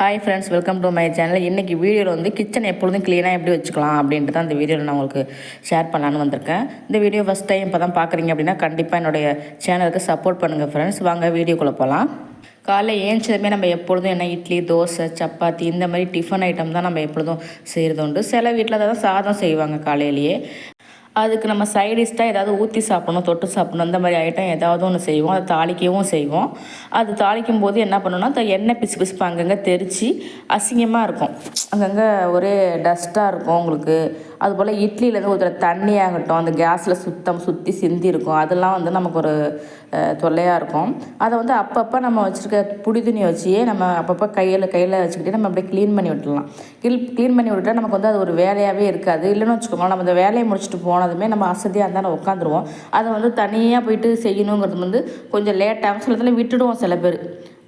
Hi friends welcome to my channel இன்றைக்கி வீடியோவில் வந்து கிச்சன் எப்பொழுதும் க்ளீனாக எப்படி வச்சுக்கலாம் அப்படின்ட்டு தான் இந்த வீடியோவில் நான் உங்களுக்கு ஷேர் பண்ணலான்னு வந்திருக்கேன். இந்த வீடியோ ஃபஸ்ட் டைம் இப்போ தான் பார்க்குறீங்க அப்படின்னா கண்டிப்பாக என்னுடைய சேனலுக்கு சப்போர்ட் பண்ணுங்கள் ஃப்ரெண்ட்ஸ் வாங்க வீடியோக்குள்ளே போகலாம் காலைல ஏஞ்சதுமே நம்ம எப்பொழுதும் என்ன இட்லி தோசை சப்பாத்தி இந்த மாதிரி டிஃபன் ஐட்டம் தான் நம்ம எப்பொழுதும் செய்கிறது உண்டு. சில வீட்டில் தான் சாதம் செய்வாங்க காலையிலேயே. அதுக்கு நம்ம சைடிஷ்டாக ஏதாவது ஊற்றி சாப்பிடணும் தொட்டு சாப்பிடணும். அந்த மாதிரி ஐட்டம் ஏதாவது ஒன்று செய்வோம். அதை தாளிக்கவும் செய்வோம். அது தாளிக்கும் போது என்ன பண்ணணும்னா அந்த எண்ணெய் பிசு பிசுப்பு அங்கங்கே தெரித்து அசிங்கமாக இருக்கும். அங்கங்கே ஒரே டஸ்ட்டாக இருக்கும் உங்களுக்கு. அதுபோல் இட்லியிலேருந்து ஊற்றுற தண்ணி ஆகட்டும் அந்த கேஸில் சுத்தம் சுற்றி சிந்தி இருக்கும். அதெல்லாம் வந்து நமக்கு ஒரு தொல்லையாக இருக்கும். அதை வந்து அப்பப்போ நம்ம வச்சுருக்க புடி துணி வச்சியே நம்ம அப்பப்போ கையில் கையில் வச்சுக்கிட்டே நம்ம அப்படியே க்ளீன் பண்ணி விட்டுலாம் கிளீன் க்ளீன் பண்ணி விட்டுட்டா நமக்கு வந்து அது ஒரு வேலையாகவே இருக்காது. இல்லைன்னு வச்சுக்கோங்களேன் நம்ம அந்த வேலையை முடிச்சுட்டு போனதுமே நம்ம அசதியாக இருந்தால் உட்காந்துருவோம். அதை வந்து தனியாக போயிட்டு செய்யணுங்கிறது வந்து கொஞ்சம் லேட்டாகும் சில இடத்துல விட்டுடுவோம் சில பேர்.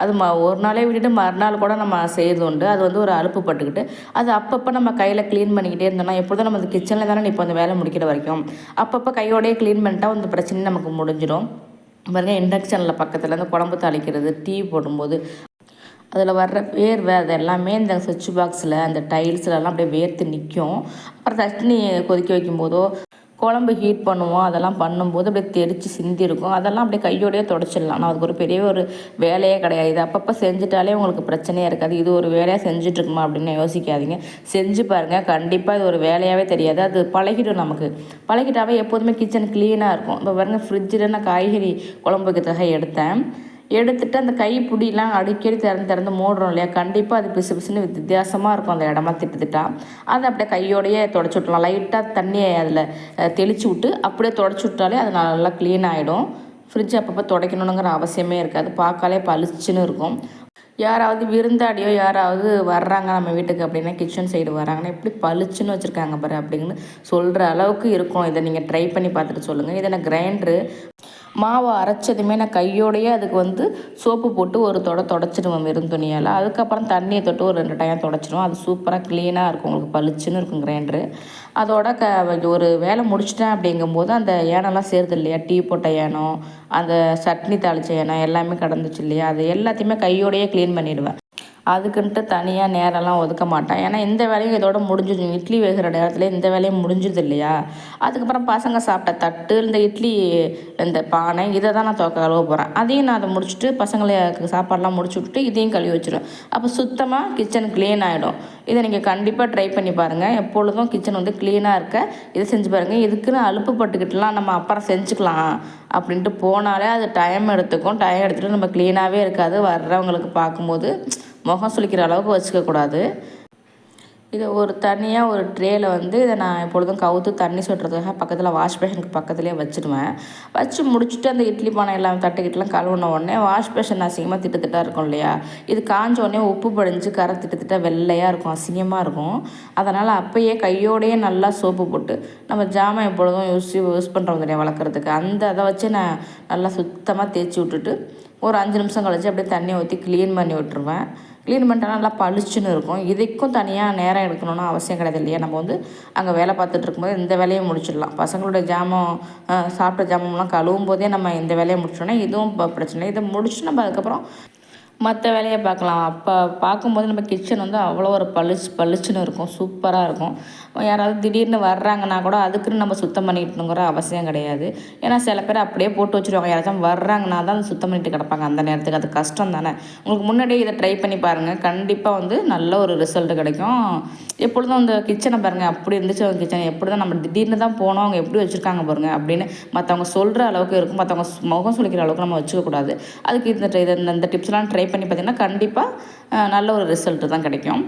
அது ம ஒரு நாளே விட்டுட்டு மறுநாள் கூட நம்ம செய்கிறது உண்டு. அது வந்து ஒரு அலுப்பு பட்டுக்கிட்டு அது அப்பப்போ நம்ம கையில் க்ளீன் பண்ணிக்கிட்டே இருந்தோம்னா எப்பொழுதும் நம்ம அந்த கிச்சனில் தானே இப்போ அந்த வேலை முடிக்கிற வரைக்கும். அப்பப்போ கையோடையே க்ளீன் பண்ணிட்டா அந்த பிரச்சனை நமக்கு முடிஞ்சிடும். பாருங்கள் இண்டக்ஷனில் பக்கத்தில் அந்த குழம்பு தாளிக்கிறது டீ போடும்போது அதில் வர்ற வேர்வை அது எல்லாமே இந்த சுவிட்ச் பாக்ஸில் அந்த டைல்ஸ்லலாம் அப்படியே வேர்த்து நிற்கும் அப்புறம் தண்ணி கொதிக்க வைக்கும்போதோ குழம்பு ஹீட் பண்ணுவோம் அதெல்லாம் பண்ணும்போது அப்படியே தெரித்து சிந்தி இருக்கும். அதெல்லாம் அப்படியே கையோடையே தொடச்சிடலாம். ஆனால் அதுக்கு ஒரு பெரிய ஒரு வேலையே கிடையாது. இது அப்பப்போ செஞ்சுட்டாலே உங்களுக்கு பிரச்சனையே இருக்காது. இது ஒரு வேலையாக செஞ்சுட்ருக்குமா அப்படின்னு யோசிக்காதீங்க. செஞ்சு பாருங்கள் கண்டிப்பாக இது ஒரு வேலையாகவே தெரியாது. அது பழகிடும் நமக்கு. பழகிட்டாவே எப்போதுமே கிச்சன் க்ளீனாக இருக்கும். இப்போ பாருங்கள் ஃப்ரிட்ஜில் நான் காய்கறி குழம்பு வைக்கிறதுக்காக எடுத்தேன். எடுத்துட்டு அந்த கை பிடிலாம் அடிக்கடி திறந்து திறந்து மூடுறோம் இல்லையா? கண்டிப்பாக அது பிசு பிசுன்னு வித்தியாசமாக இருக்கும் அந்த இடமா திட்டு அதை அப்படியே கையோடையே தொடச்சி விட்லாம் லைட்டாக தண்ணியை அதில் தெளித்து விட்டு அப்படியே தொடச்சி விட்டாலே அது நல்லா க்ளீன் ஆகிடும் ஃப்ரிட்ஜ் அப்பப்போ துடைக்கணுங்கிற அவசியமே இருக்காது. பார்க்காலே பளிச்சுன்னு இருக்கும். யாராவது விருந்தாடியோ யாராவது வர்றாங்க நம்ம வீட்டுக்கு அப்படின்னா கிச்சன் சைடு வராங்கன்னா எப்படி பளிச்சுன்னு வச்சுருக்காங்க பாரு அப்படின்னு சொல்கிற அளவுக்கு இருக்கும். இதை நீங்கள் ட்ரை பண்ணி பார்த்துட்டு சொல்லுங்கள் இதை நான் கிரைண்டரு மாவை அரைச்சதுமே நான் கையோடையே அதுக்கு வந்து சோப்பு போட்டு ஒரு தொட தொடச்சிடுவேன் வெறும் துணியால். அதுக்கப்புறம் தண்ணியை தொட்டு ஒரு ரெண்டு டைம் தொடச்சிடுவோம் அது சூப்பராக க்ளீனாக இருக்கும். உங்களுக்கு பளிச்சுன்னு இருக்கும் கிரைண்டரு அதோட க ஒரு வேலை முடிச்சிட்டேன் அப்படிங்கும்போது அந்த ஏனம்லாம் சேருது இல்லையா? டீ போட்ட ஏனம் அந்த சட்னி தாளித்த ஏனம் எல்லாமே கடந்துச்சு இல்லையா? அது எல்லாத்தையுமே கையோடையே க்ளீன் பண்ணிவிடுவேன் அதுக்குன்ட்டு தனியாக நேரம்லாம் ஒதுக்க மாட்டேன். ஏன்னா இந்த வேலையும் இதோட முடிஞ்சிடும். இட்லி வேகிற நேரத்தில் இந்த வேலையும் முடிஞ்சுது இல்லையா? அதுக்கப்புறம் பசங்க சாப்பிட்ட தட்டு இந்த இட்லி இந்த பானை இதை தான் நான் துவக்க கழுவ போகிறேன் அதையும் நான் அதை முடிச்சுட்டு பசங்களை சாப்பாடெலாம் முடிச்சு விட்டுட்டு இதையும் கழுவி வச்சிடும் அப்போ சுத்தமாக கிச்சன் க்ளீன் ஆகிடும் இதை நீங்கள் கண்டிப்பாக ட்ரை பண்ணி பாருங்கள் எப்பொழுதும் கிச்சன் வந்து க்ளீனாக இருக்க இதை செஞ்சு பாருங்கள் இதுக்குன்னு அலுப்பு பட்டுக்கிட்டலாம் நம்ம அப்புறம் செஞ்சுக்கலாம் அப்படின்ட்டு போனாலே அது டைம் எடுத்துக்கும். டைம் எடுத்துகிட்டு நம்ம க்ளீனாகவே இருக்காது. வர்றவங்களுக்கு பார்க்கும்போது முகம் சுளிக்கிற அளவுக்கு வச்சுக்கக்கூடாது இதை ஒரு தனியாக ஒரு ட்ரேயில் வந்து இதை நான் எப்பொழுதும் கவுத்து தண்ணி சொட்டுறதுக்காக பக்கத்தில் வாஷ் பேஷனுக்கு பக்கத்துலேயே வச்சுடுவேன் வச்சு முடிச்சுட்டு அந்த இட்லி பானை எல்லாம் தட்டுக்கிட்டலாம் கழுவுன உடனே வாஷ் பேஷன் அசிங்கமாக திட்டத்திட்டாக இருக்கும் இல்லையா? இது காஞ்ச உடனே உப்பு படிஞ்சு கரை திட்டு திட்டா வெள்ளையாக இருக்கும் அசிங்கமாக இருக்கும். அதனால் அப்போயே கையோடையே நல்லா சோப்பு போட்டு நம்ம ஜாமான் எப்பொழுதும் யூஸ் யூஸ் பண்ணுறோம் இல்லையா வளர்க்குறதுக்கு. அந்த அதை வச்சு நான் நல்லா சுத்தமாக தேய்ச்சி விட்டுட்டு ஒரு அஞ்சு நிமிஷம் கழிச்சு அப்படியே தண்ணி ஊற்றி க்ளீன் பண்ணி விட்டுருவேன். க்ளீன் பண்ணிட்டா நல்லா பளிச்சுன்னு இருக்கும். இதுக்கும் தனியாக நேரம் எடுக்கணும்னு அவசியம் கிடையாது இல்லையா? நம்ம வந்து அங்கே வேலை பார்த்துட்டு இருக்கும்போது இந்த வேலையை முடிச்சிடலாம். பசங்களோட ஜாமம் சாப்பிட்ட ஜாமம்லாம் கழுவும் போதே நம்ம இந்த வேலையை முடிச்சோன்னா இதுவும் பிரச்சனை இல்லை. இதை முடிச்சு நம்ம அதுக்கப்புறம் மற்ற வேலையை பார்க்கலாம். அப்போ பார்க்கும்போது நம்ம கிச்சன் வந்து அவ்வளோ ஒரு பளிச்சு பளிச்சுன்னு இருக்கும். சூப்பராக இருக்கும். யாராவது திடீர்னு வர்றாங்கன்னா கூட அதுக்குன்னு நம்ம சுத்தம் பண்ணிக்கணுங்கிற அவசியம் கிடையாது. ஏன்னா சில பேர் அப்படியே போட்டு வச்சுருவாங்க. யாராச்சும் வர்றாங்கன்னா தான் சுத்தம் பண்ணிட்டு கிடப்பாங்க. அந்த நேரத்துக்கு அது கஷ்டம் தானே. உங்களுக்கு முன்னாடியே இதை ட்ரை பண்ணி பாருங்கள் கண்டிப்பாக வந்து நல்ல ஒரு ரிசல்ட் கிடைக்கும். எப்பொழுதும் அந்த கிச்சனை பாருங்கள் அப்படி இருந்துச்சு அவங்க கிச்சன் எப்படி தான் நம்ம திடீர்னு தான் போனோம். அவங்க எப்படி வச்சுருக்காங்க பாருங்கள் அப்படின்னு மற்றவங்க சொல்கிற அளவுக்கு இருக்கும். மற்றவங்க முகம் சொல்லிக்கிற அளவுக்கு நம்ம வச்சுக்கக்கூடாது அதுக்கு இந்த இந்த டிப்ஸ்லாம் ட்ரை பண்ணி பார்த்திங்கன்னா கண்டிப்பாக நல்ல ஒரு ரிசல்ட்டு தான் கிடைக்கும்.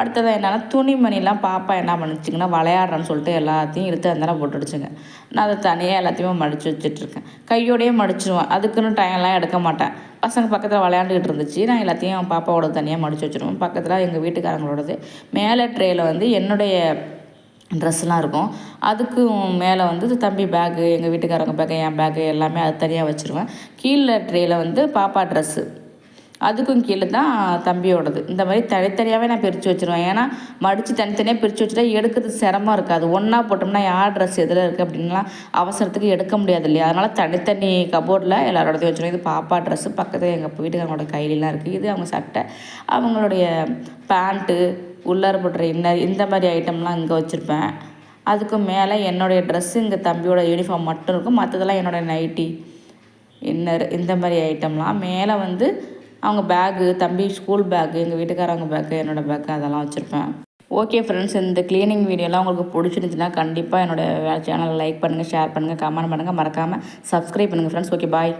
அடுத்தது என்னென்னா துணிமணிலாம் பாப்பா என்ன பண்ணிச்சிங்கன்னா விளையாடுறேன்னு சொல்லிட்டு எல்லாத்தையும் எடுத்து அந்த போட்டுடுச்சுங்க. நான் அதை தனியாக எல்லாத்தையுமே மடித்து வச்சுட்ருக்கேன் கையோடையே மடிச்சிடுவேன் அதுக்குன்னு டைம்லாம் எடுக்க மாட்டேன். பசங்க பக்கத்தில் விளையாண்டுக்கிட்டு இருந்துச்சு. நான் எல்லாத்தையும் பாப்பாவோட தனியாக மடித்து வச்சுருவேன் பக்கத்தில் எங்கள் வீட்டுக்காரங்களோடது. மேலே ட்ரேயில் வந்து என்னுடைய ட்ரெஸ்லாம் இருக்கும். அதுக்கும் மேலே வந்து தம்பி பேக்கு எங்கள் வீட்டுக்காரங்க பேக்கு என் பேக்கு எல்லாமே அது தனியாக வச்சுருவேன் கீழே ட்ரேயில் வந்து பாப்பா ட்ரெஸ்ஸு அதுக்கும் கீழே தான் தம்பியோடது. இந்த மாதிரி தனித்தனியாகவே நான் பிரித்து வச்சுருவேன். ஏன்னா மடித்து தனித்தனியாக பிரித்து வச்சுட்டா எடுக்கிறது சிரமம் இருக்காது. ஒன்றா போட்டோம்னா யார் ட்ரெஸ் எதில் இருக்குது அப்படின்லாம் அவசரத்துக்கு எடுக்க முடியாது இல்லையா? அதனால் தனித்தனி கபோர்டில் எல்லாரோடதையும் வச்சுருவேன். இது பாப்பா ட்ரெஸ்ஸு பக்கத்தில் எங்கள் வீட்டுக்காரங்களோட கையிலலாம் இருக்குது இது அவங்க சட்டை. அவங்களுடைய பேண்ட்டு உள்ளார போடுற இன்னர் இந்த மாதிரி ஐட்டம்லாம் இங்கே வச்சுருப்பேன். அதுக்கு மேலே என்னுடைய ட்ரெஸ்ஸு இங்கே தம்பியோட யூனிஃபார்ம் மட்டும் இருக்கும். மற்றதெல்லாம் என்னோடய நைட்டி இன்னர் இந்த மாதிரி ஐட்டம்லாம் மேலே வந்து அவங்க பேகு தம்பி ஸ்கூல் பேக்கு எங்கள் வீட்டுக்காரவங்க பேக்கு என்னோடய பேக்கு அதெல்லாம் வச்சுருப்பேன். ஓகே ஃப்ரெண்ட்ஸ் இந்த க்ளீனிங் வீடியோலாம் உங்களுக்கு பிடிச்சிருந்துச்சுன்னா கண்டிப்பாக என்னோடய சேனலை லைக் பண்ணுங்கள் ஷேர் பண்ணுங்கள் கமெண்ட் பண்ணுங்கள் மறக்காமல் சப்ஸ்கிரைப் பண்ணுங்கள் ஃப்ரெண்ட்ஸ் ஓகே பாய்